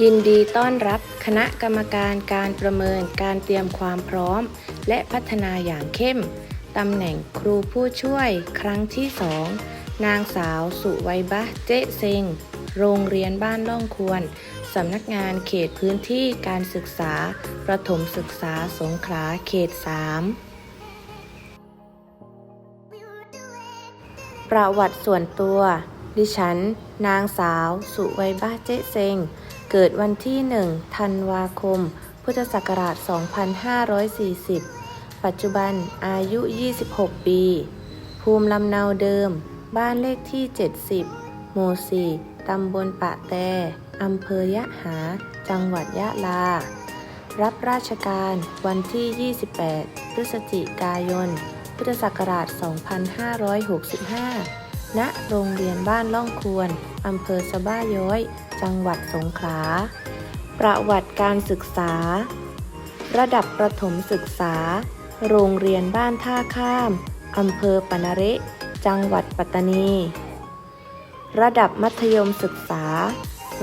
ยินดีต้อนรับคณะกรรมการการประเมินการเตรียมความพร้อม และพัฒนาอย่างเข้ม ตำแหน่งครูผู้ช่วยครั้งที่สองนางสาวสุไวบะเจ๊เซง โรงเรียนบ้านล่องควร สำนักงานเขตพื้นที่การศึกษา ประถมศึกษาสงขลาเขต 3 ประวัติส่วนตัว ดิฉัน นางสาว สุไวบ้าเจ๊เซง เกิดวันที่ 1 ธันวาคม พุทธศักราช 2540 ปัจจุบันอายุ 26 ปี ภูมิลำเนาเดิม บ้านเลขที่ 70 หมู่ 4 ตำบลปะแตอำเภอยะหา จังหวัดยะลา รับราชการวันที่ 28 พฤศจิกายน พุทธศักราช 2565 ณ โรงเรียนบ้านล่องควร อำเภอสะบ้าย้อย จังหวัดสงขลา ประวัติการศึกษา ระดับประถมศึกษา โรงเรียนบ้านท่าข้าม อำเภอปะนเรจังหวัดปัตตานี ระดับมัธยมศึกษา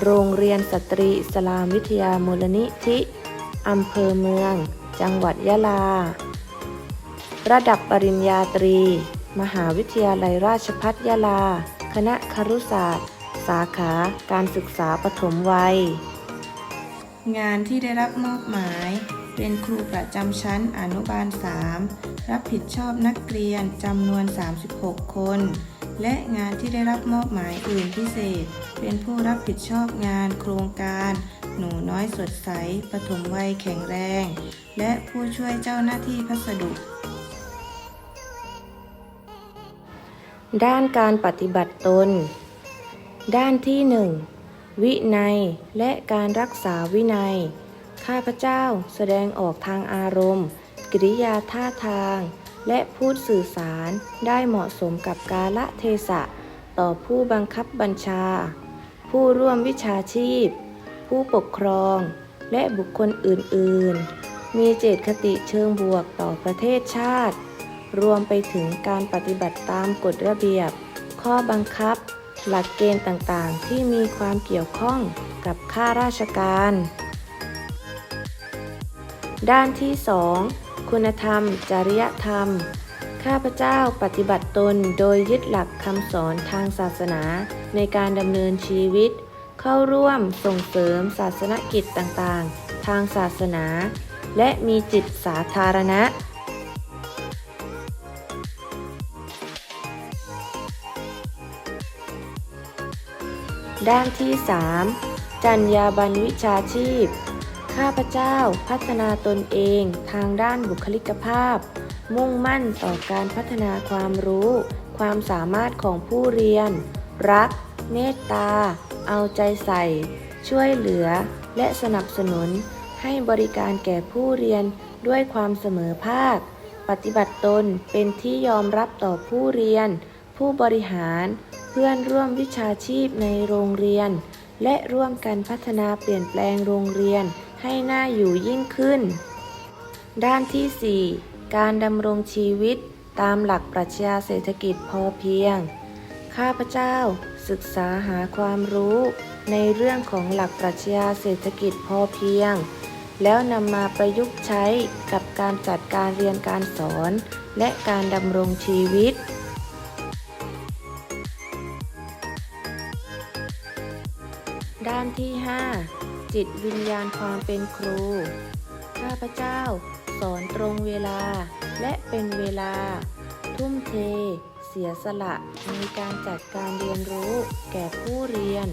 โรงเรียนสตรีสลามวิทยามูลนิธิ อำเภอเมือง จังหวัดยะลา ระดับปริญญาตรี มหาวิทยาลัยราชภัฏยะลา คณะครุศาสตร์ สาขาการศึกษาปฐมวัย งานที่ได้รับมอบหมาย เป็นครูประจำชั้นอนุบาล 3 รับผิดชอบนักเรียนจำนวน 36 คน และงานที่ได้รับมอบหมายอื่นพิเศษ เป็นผู้รับผิดชอบงานโครงการ หนูน้อยสดใสปฐมวัยแข็งแรง และผู้ช่วยเจ้าหน้าที่พัสดุด้านการปฏิบัติตน ด้านที่หนึ่งวินัยและการรักษาวินัย ข้าพเจ้าแสดงออกทางอารมณ์ กิริยาท่าทาง และพูดสื่อสารได้เหมาะสมกับกาละเทศะ ต่อผู้บังคับบัญชา ผู้ร่วมวิชาชีพ ผู้ปกครอง และบุคคลอื่น ๆ มีเจตคติเชิงบวกต่อประเทศชาติ รวมไปถึงการปฏิบัติตามกฎระเบียบ ข้อบังคับ หลักเกณฑ์ต่างๆ ที่มีความเกี่ยวข้องกับข้าราชการ ด้านที่ 2 คุณธรรม จริยธรรม ข้าพเจ้าปฏิบัติตนโดยยึดหลักคำสอนทางศาสนาในการดำเนินชีวิต เข้าร่วมส่งเสริมศาสนกิจต่างๆ ทางศาสนา และมีจิตสาธารณะ ด้านที่ 3 จัญญาบันวิชาชีพ ข้าพเจ้าพัฒนาตนเองทางด้านบุคลิกภาพ มุ่งมั่นต่อการพัฒนาความรู้ ความสามารถของผู้เรียน รัก เมตตา เอาใจใส่ ช่วยเหลือ และสนับสนุน ให้บริการแก่ผู้เรียนด้วยความเสมอภาค ปฏิบัติตนเป็นที่ยอมรับต่อผู้เรียน ผู้บริหาร เพื่อนร่วมวิชาชีพในโรงเรียน และร่วมกันพัฒนาเปลี่ยนแปลงโรงเรียนให้น่าอยู่ยิ่งขึ้น ด้านที่ 4 การดำรงชีวิตตามหลักปรัชญาเศรษฐกิจพอเพียง ข้าพเจ้าศึกษาหาความรู้ ในเรื่องของหลักปรัชญาเศรษฐกิจพอเพียง แล้วนำมาประยุกต์ใช้กับการจัดการเรียนการสอน และการดำรงชีวิต ด้านที่ 5 จิตวิญญาณความเป็นครู ข้าพเจ้า สอนตรงเวลาและเป็นเวลา ทุ่มเท เสียสละในการจัดการเรียนรู้แก่ผู้เรียน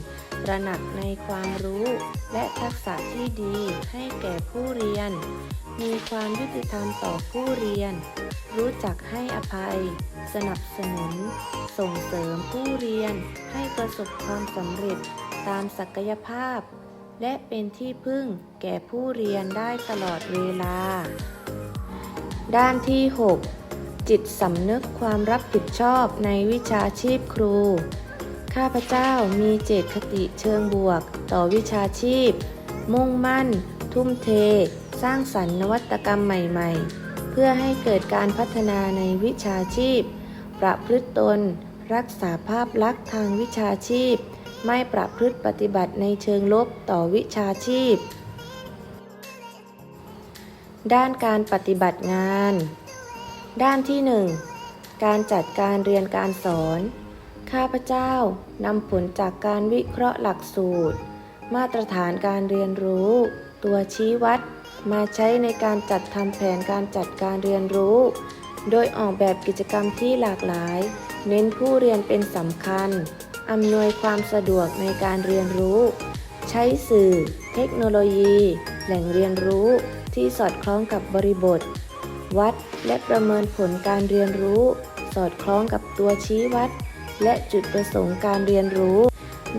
ตระหนักในความรู้และทักษะที่ดีให้แก่ผู้เรียน มีความยุติธรรมต่อผู้เรียน รู้จักให้อภัย สนับสนุน ส่งเสริมผู้เรียนให้ประสบความสำเร็จ ตามศักยภาพ และเป็นที่พึ่งแก่ผู้เรียนได้ตลอดเวลา ด้านที่ 6 จิตสำนึกความรับผิดชอบในวิชาชีพครู ข้าพเจ้ามีเจตคติเชิงบวก ต่อวิชาชีพ มุ่งมั่น ทุ่มเท สร้างสรรค์นวัตกรรมใหม่ ๆ เพื่อให้เกิดการพัฒนาในวิชาชีพ ประพฤติตน รักษาภาพลักษณ์ทางวิชาชีพ ไม่ประพฤติปฏิบัติในเชิงลบต่อวิชาชีพ ด้านการปฏิบัติงาน ด้านที่ 1 การจัดการเรียนการสอน ข้าพเจ้านำผลจากการวิเคราะห์หลักสูตร มาตรฐานการเรียนรู้ ตัวชี้วัด มาใช้ในการจัดทำแผนการจัดการเรียนรู้ โดยออกแบบกิจกรรมที่หลากหลาย เน้นผู้เรียนเป็นสำคัญ อำนวยความสะดวกในการเรียนรู้ ใช้สื่อ เทคโนโลยี แหล่งเรียนรู้ที่สอดคล้องกับบริบท วัดและประเมินผลการเรียนรู้ สอดคล้องกับตัวชี้วัด และจุดประสงค์การเรียนรู้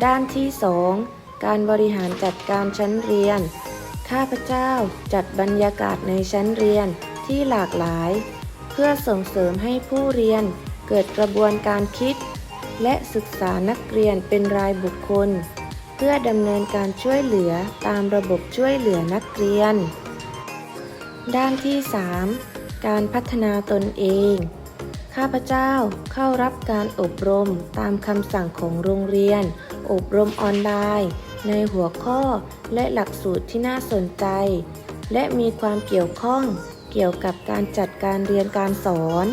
ด้านที่ 2 การบริหารจัดการชั้นเรียน ข้าพเจ้าจัดบรรยากาศในชั้นเรียนที่หลากหลาย เพื่อส่งเสริมให้ผู้เรียนเกิดกระบวนการคิด และศึกษานักเรียนเป็นรายบุคคล เพื่อดำเนินการช่วยเหลือตามระบบช่วยเหลือนักเรียน ด้านที่ 3 การพัฒนาตนเอง ข้าพเจ้าเข้ารับการอบรมตามคำสั่งของโรงเรียน อบรมออนไลน์ ในหัวข้อและหลักสูตรที่น่าสนใจ และมีความเกี่ยวข้องเกี่ยวกับการจัดการเรียนการสอน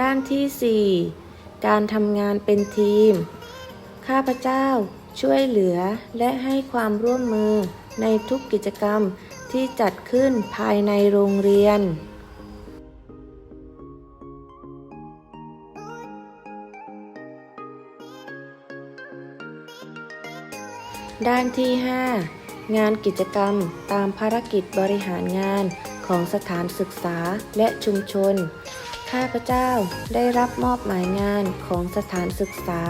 ด้านที่ 4 การทำงานเป็นทีม ข้าพเจ้าช่วยเหลือและให้ความร่วมมือในทุกกิจกรรมที่จัดขึ้นภายในโรงเรียน ด้านที่ 5 งานกิจกรรมตามภารกิจบริหารงานของสถานศึกษาและชุมชน ข้าพเจ้าได้รับมอบหมายงานของสถานศึกษา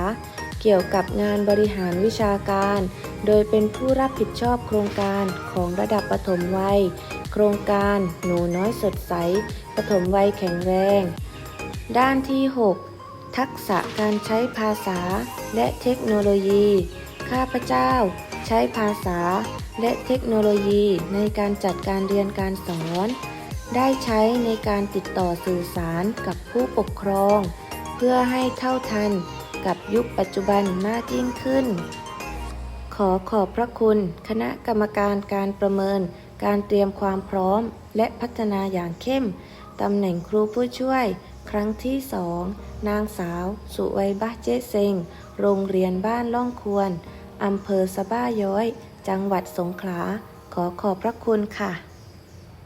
เกี่ยวกับงานบริหารวิชาการ โดยเป็นผู้รับผิดชอบโครงการของระดับปฐมวัย โครงการหนูน้อยสดใส ปฐมวัยแข็งแรง ด้านที่ 6 ทักษะการใช้ภาษาและเทคโนโลยี ข้าพเจ้าใช้ภาษาและเทคโนโลยีในการจัดการเรียนการสอน ได้ใช้ในการติดต่อสื่อสารกับผู้ปกครอง เพื่อให้เท่าทันกับยุคปัจจุบันมากยิ่งขึ้น ขอขอบพระคุณ คณะกรรมการการประเมิน การเตรียมความพร้อม และพัฒนาอย่างเข้มตำแหน่งครูผู้ช่วย ครั้งที่สองนางสาว สุไวบะเจเซงโรงเรียนบ้านล่องควรอำเภอสะบ้าย้อย จังหวัดสงขลา ขอขอบพระคุณค่ะ